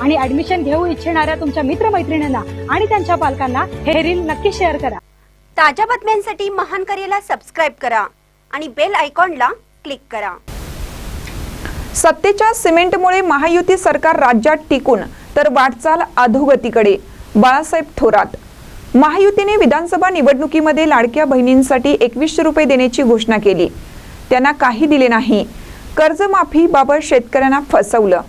आणि ऍडमिशन घेऊ इच्छिणाऱ्या तुमच्या मित्रमैत्रिणींना आणि त्यांच्या पालकांना हे रील नक्की शेअर करा. ताज्या बातम्यांसाठी महान करेला सबस्क्राईब करा आणि बेल आयकॉनला क्लिक करा. सत्तेच्या सिमेंटमुळे महायुती सरकार राज्यात टिकून तर वाटचाल अधोगतीकडे. बाळासाहेब थोरात महायुतीने विधानसभा निवडणुकीमध्ये लाडक्या बहिणींसाठी एकवीसशे रुपये देण्याची घोषणा केली. त्यांना काही दिले नाही. कर्जमाफीबाबत शेतकऱ्यांना फसवलं.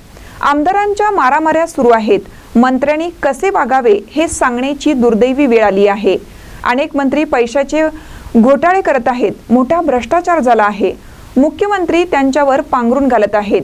आमदारांच्या मारामाऱ्या सुरू आहेत. मंत्र्यांनी कसे वागावे हे सांगण्याची दुर्दैवी वेळ आली आहे. अनेक मंत्री पैशाचे घोटाळे करत आहेत. मोठा भ्रष्टाचार झाला आहे. मुख्यमंत्री त्यांच्यावर पांघरून घालत आहेत.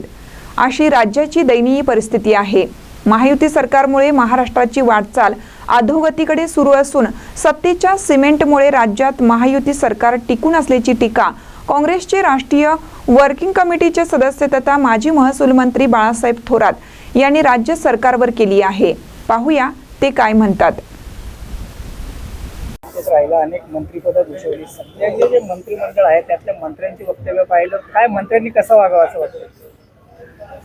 अशी राज्याची दयनीय परिस्थिती आहे. महायुती सरकारमुळे महाराष्ट्राची वाटचाल अधोगतीकडे सुरू असून सत्तेच्या सिमेंटमुळे राज्यात महायुती सरकार टिकून असल्याची टीका काँग्रेसचे राष्ट्रीय वर्किंग कमिटीचे सदस्य तथा माजी महसूल मंत्री बाळासाहेब थोरात यांनी राज्य सरकारवर केली आहे. पाहूया ते काय म्हणतात. राहिला अनेक मंत्रिपदं भूषवली. सध्याचे जे मंत्रिमंडळ आहे त्यातल्या मंत्र्यांची वक्तव्य पाहिलं काय मंत्र्यांनी कसं वागावं असं वाटतं?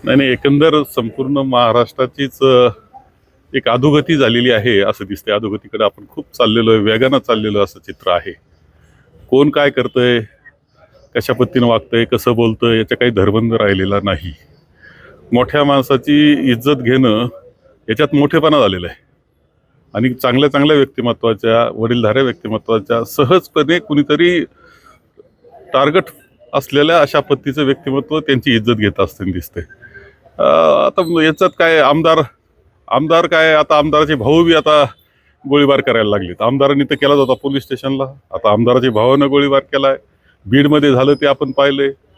नाही नाही एकंदर संपूर्ण महाराष्ट्राचीच एक अधोगती झालेली आहे असं दिसते अधोगतीकडे आपण खूप चाललेलो आहे वेगानं चाललेलो असं चित्र आहे. कोण काय करतंय कशा पद्धतीनं वागतंय कसं बोलतंय याचा काही धरबंध राहिलेला नाही. मोठ्या माणसाची इज्जत घेणं याच्यात मोठेपणा झालेला आहे. आणि चांगल्या चांगल्या व्यक्तिमत्वाच्या वडीलधाऱ्या व्यक्तिमत्वाच्या सहजपणे कुणीतरी टार्गेट असलेल्या अशा पद्धतीचं व्यक्तिमत्व त्यांची इज्जत घेत असताना दिसते आता याच्यात काय आमदार आमदार काय आता आमदाराचे भाऊ बी आता गोळीबार करायला लागलेत. आमदारांनी तर केलाच होता पोलीस स्टेशनला. आता आमदाराच्या भावानं गोळीबार केला आहे बीडमध्ये झालं ते आपण पाहिलंय